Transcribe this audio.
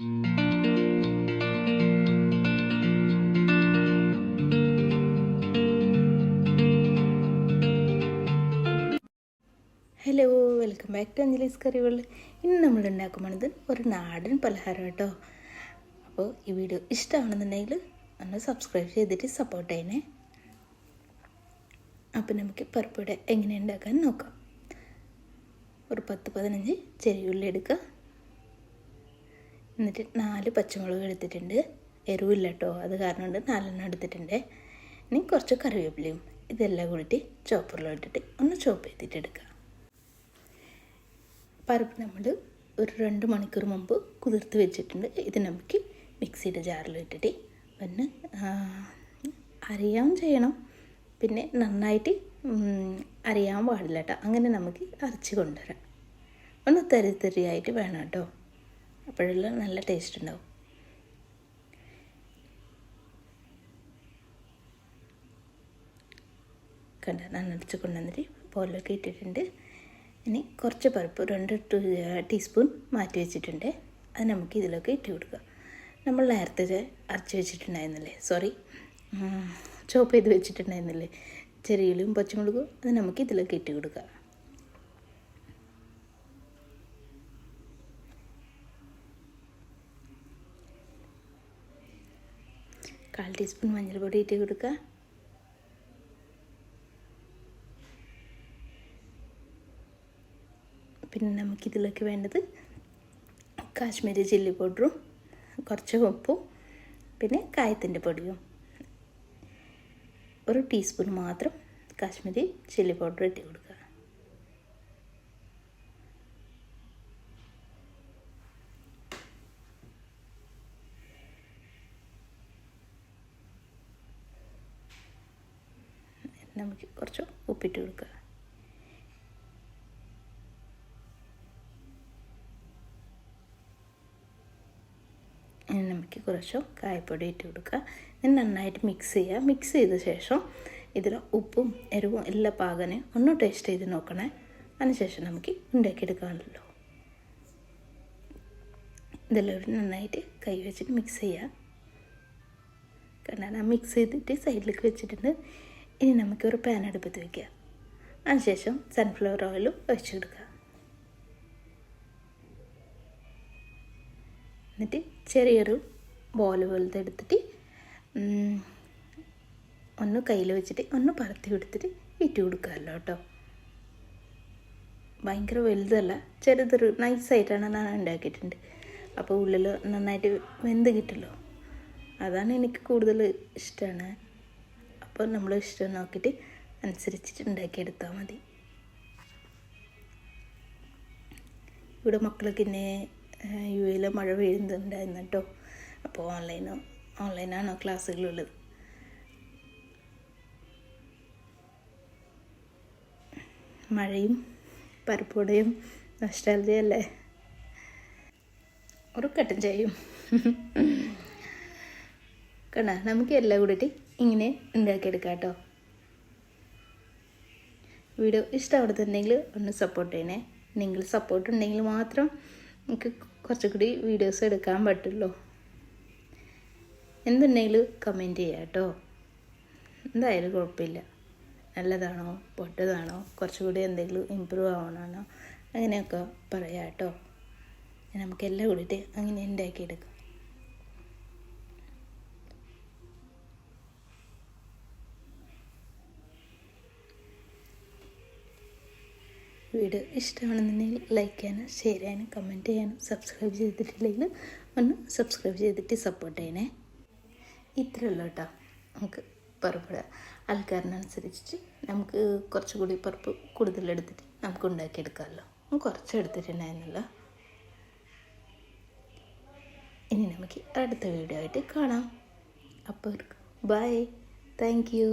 Hello welcome back to Anjali's curry world ഇന്ന് നമ്മൾ ഉണ്ടാക്കുമ്പോഴത് ഒരു നാടൻ പലഹാരം കേട്ടോ. അപ്പോൾ ഈ വീഡിയോ ഇഷ്ടമാണെന്നുണ്ടെങ്കിൽ ഒന്ന് സബ്സ്ക്രൈബ് ചെയ്തിട്ട് സപ്പോർട്ട് ചെയ്യണേ. അപ്പോൾ നമുക്ക് പരിപ്പുവട എങ്ങനെ ഉണ്ടാക്കാൻ നോക്കാം. ഒരു പത്ത് പതിനഞ്ച് ചെറിയ ഉള്ളി എടുക്കുക. എന്നിട്ട് നാല് പച്ചമുളക് എടുത്തിട്ടുണ്ട്. എരിവില്ല കേട്ടോ അത് കാരണം കൊണ്ട് നാലെണ്ണം എടുത്തിട്ടുണ്ട്. ഇനി കുറച്ച് കറിവേപ്പിലയും ഇതെല്ലാം കൂടിയിട്ട് ചോപ്പറിലോട്ടിട്ട് ഒന്ന് ചോപ്പ് ചെയ്തിട്ട് എടുക്കുക പരിപ്പ് നമ്മൾ ഒരു രണ്ട് മണിക്കൂർ മുമ്പ് കുതിർത്ത് വെച്ചിട്ടുണ്ട്. ഇത് നമുക്ക് മിക്സിയുടെ ജാറിലിട്ടിട്ട് പിന്നെ അരിയാൻ ചെയ്യണം. പിന്നെ നന്നായിട്ട് അറിയാൻ പാടില്ല കേട്ടോ. അങ്ങനെ നമുക്ക് അരച്ച് കൊണ്ടുവരാം. ഒന്ന് തരി തരിയായിട്ട് വേണം കേട്ടോ. അപ്പോഴെല്ലാം നല്ല ടേസ്റ്റ് ഉണ്ടാവും. കണ്ട നന്നടിച്ച് കൊണ്ടുവന്നിട്ട് പോലൊക്കെ ഇട്ടിട്ടുണ്ട്. ഇനി കുറച്ച് പരിപ്പ് രണ്ട് ടീസ്പൂൺ മാറ്റി വെച്ചിട്ടുണ്ട്. അത് നമുക്ക് ഇതിലൊക്കെ ഇട്ട് കൊടുക്കുക നമ്മൾ നേരത്തെ അരച്ച് വെച്ചിട്ടുണ്ടായിരുന്നില്ലേ? സോറി ചോപ്പ് ചെയ്ത് വെച്ചിട്ടുണ്ടായിരുന്നില്ലേ? ചെറിയുള്ളിയും പച്ചമുളകും അത് നമുക്ക് ഇതിലൊക്കെ ഇട്ട് കൊടുക്കുക കാൽ ടീസ്പൂൺ മഞ്ഞൾപ്പൊടി ഇട്ട് കൊടുക്കുക. പിന്നെ നമുക്കിതിലേക്ക് വേണ്ടത് കാശ്മീരി ചില്ലി പൗഡറും കുറച്ച് ഉപ്പും പിന്നെ കായത്തിന്റെ പൊടിയും. ഒരു ടീസ്പൂൺ മാത്രം കാശ്മീരി ചില്ലി പൗഡർ ഇട്ട് കൊടുക്കുക. നമുക്ക് കുറച്ച് ഉപ്പിട്ട് കൊടുക്കുക നമുക്ക് കുറച്ച് കായപ്പൊടി ഇട്ട് കൊടുക്കുക ഇത് നന്നായിട്ട് മിക്സ് ചെയ്യുക മിക്സ് ചെയ്ത ശേഷം ഇതിൽ ഉപ്പും എരിവും എല്ലാ പാകനെ ഒന്ന് ടേസ്റ്റ് ചെയ്ത് നോക്കണേ. അതിനുശേഷം നമുക്ക് ഉണ്ടാക്കിയെടുക്കാമല്ലോ ഇതെല്ലാം നന്നായിട്ട് കൈ വെച്ചിട്ട് മിക്സ് ചെയ്യുക കാരണം മിക്സ് ചെയ്തിട്ട് സൈഡിലേക്ക് വെച്ചിട്ടുണ്ട്. ഇനി നമുക്കൊരു പാൻ അടുപ്പത്ത് വയ്ക്കുക അതിനുശേഷം സൺഫ്ലവർ ഓയിലും ഒഴിച്ചു കൊടുക്കുക. എന്നിട്ട് ചെറിയൊരു ബോൾ പോലത്തെ എടുത്തിട്ട് ഒന്ന് കയ്യിൽ വെച്ചിട്ട് ഒന്ന് പറത്തി കൊടുത്തിട്ട് ഇട്ട് കൊടുക്കാമല്ലോ കേട്ടോ. ഭയങ്കര വലുതല്ല ചെറുതൊരു നൈസായിട്ടാണ് ഞാൻ ഉണ്ടാക്കിയിട്ടുണ്ട്. അപ്പോൾ ഉള്ളിൽ നന്നായിട്ട് വെന്ത് കിട്ടുമല്ലോ. അതാണ് എനിക്ക് കൂടുതൽ ഇഷ്ടമാണ്. അപ്പോൾ നമ്മൾ ഇഷ്ടം നോക്കിയിട്ട് അനുസരിച്ചിട്ട് ഉണ്ടാക്കിയെടുത്താൽ മതി. ഇവിടെ മക്കളൊക്കെ ഇന്നെ യു എയിൽ മഴ പെയ്യുന്നുണ്ടായിരുന്നു കേട്ടോ. അപ്പോൾ ഓൺലൈനോ ഓൺലൈനാണോ ക്ലാസ്സുകളുള്ളത്? മഴയും പരിപ്പുടയും നഷ്ടാലതയല്ലേ ഒരു കട്ടൻ ചെയ്യും. കണ്ട? നമുക്ക് എല്ലാം കൂടിയിട്ട് ഇങ്ങനെ ഉണ്ടാക്കിയെടുക്കാം കേട്ടോ വീഡിയോ ഇഷ്ടപ്പെടുന്നുണ്ടെങ്കിൽ ഒന്ന് സപ്പോർട്ട് ചെയ്യണേ. നിങ്ങൾ സപ്പോർട്ട് ഉണ്ടെങ്കിൽ മാത്രം നമുക്ക് കുറച്ചുകൂടി വീഡിയോസ് എടുക്കാൻ പറ്റുള്ളൂ. എന്തുണ്ടെങ്കിലും കമന്റ് ചെയ്യാം കേട്ടോ. എന്തായാലും കുഴപ്പമില്ല. നല്ലതാണോ? പൊട്ടതാണോ? കുറച്ചുകൂടി എന്തെങ്കിലും ഇമ്പ്രൂവ് ആവണമാണോ? അങ്ങനെയൊക്കെ പറയാം കേട്ടോ. നമുക്കെല്ലാം കൂടിയിട്ട് അങ്ങനെ ഉണ്ടാക്കിയെടുക്കാം. വീഡിയോ ഇഷ്ടമാണെന്നുണ്ടെങ്കിൽ ലൈക്ക് ചെയ്യാനും ഷെയർ ചെയ്യാനും കമന്റ് ചെയ്യാനും സബ്സ്ക്രൈബ് ചെയ്തിട്ടില്ലെങ്കിൽ ഒന്ന് സബ്സ്ക്രൈബ് ചെയ്തിട്ട് സപ്പോർട്ട് ചെയ്യണേ. ഇത്രയുള്ളൂ കേട്ടോ. നമുക്ക് പറുപ്പിടുക ആൾക്കാരിനനുസരിച്ചിട്ട് നമുക്ക് കുറച്ചുകൂടി പറുപ്പ് കൂടുതലെടുത്തിട്ട് നമുക്ക് ഉണ്ടാക്കിയെടുക്കാമല്ലോ. കുറച്ച് എടുത്തിട്ടുണ്ടായിരുന്നല്ലോ ഇനി നമുക്ക് അടുത്ത വീഡിയോ ആയിട്ട് കാണാം. അപ്പോൾ ബൈ താങ്ക് യു